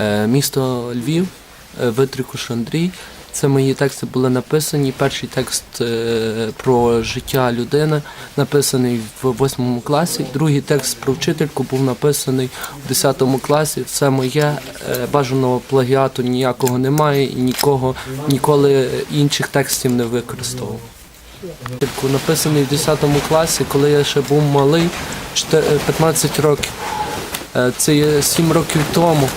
Е, Місто Львів, е, Витрикуш Андрій. Це мої тексти були написані. Перший текст е, про життя людини написаний в восьмому класі. Другий текст про вчительку був написаний в 10 класі. Це моє бажаного плагіату ніякого немає і нікого ніколи інших текстів не використовував. Написаний в 10 класі, коли я ще був малий, чте- 15 років. Це є 7 років тому.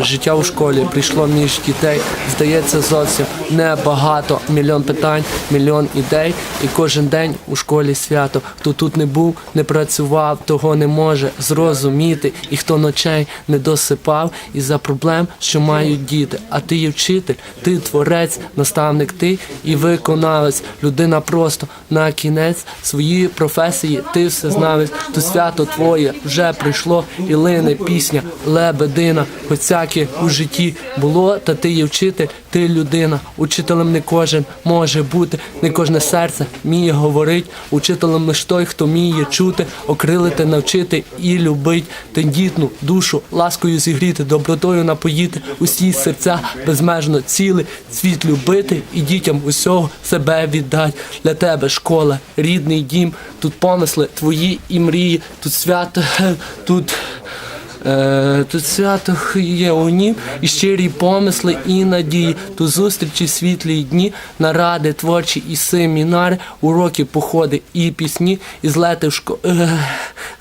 Життя у школі прийшло між дітей. Здається, зовсім небагато. Мільйон питань, мільйон ідей. І кожен день у школі свято. Хто тут не був, не працював, того не може зрозуміти. І хто ночей не досипав із-за проблем, що мають діти. А ти є вчитель, ти творець, наставник ти і виконавець. Людина просто на кінець своєї професії. Ти все знавець. То свято твоє вже прийшло і лине пісня, лебедина. Хоч всяке у житті було, та ти є вчитель, ти людина. Учителем не кожен може бути, не кожне серце вміє говорить. Учителем лиш той, хто вміє чути, окрилити, навчити і любить. Тендітну душу ласкою зігріти, добротою напоїти, усі серця безмежно ціли, світ любити і дітям усього себе віддать. Для тебе школа, рідний дім, тут помисли твої і мрії, тут свято, тут. Е, Тут свято є у нім і щирі помисли і надії. Тут зустрічі, світлі дні, наради творчі і семінари, уроки, походи і пісні, і злети в шко... е,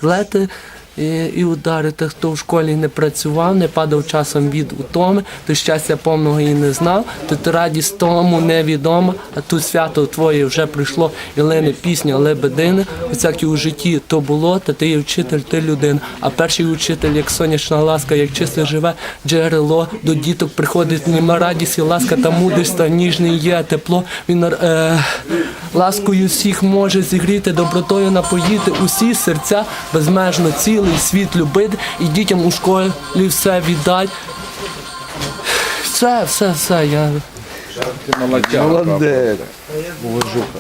злети і, і удари. Та хто в школі не працював, не падав часом від утоми, то щастя повного і не знав, то ти радість тому невідома, а тут свято твоє вже прийшло, і лине пісня лебедини. Всякі у житті то було, та ти є вчитель, ти людина. А перший учитель, як сонячна ласка, як чисте живе джерело, до діток приходить нема радість і ласка та мудрість, та ніжний є тепло. Він е, ласкою всіх може зігріти, добротою напоїти усі серця безмежно цілий світ любити і дітям у школі все віддать. Все, все, все, я. Молодець. Уважуха.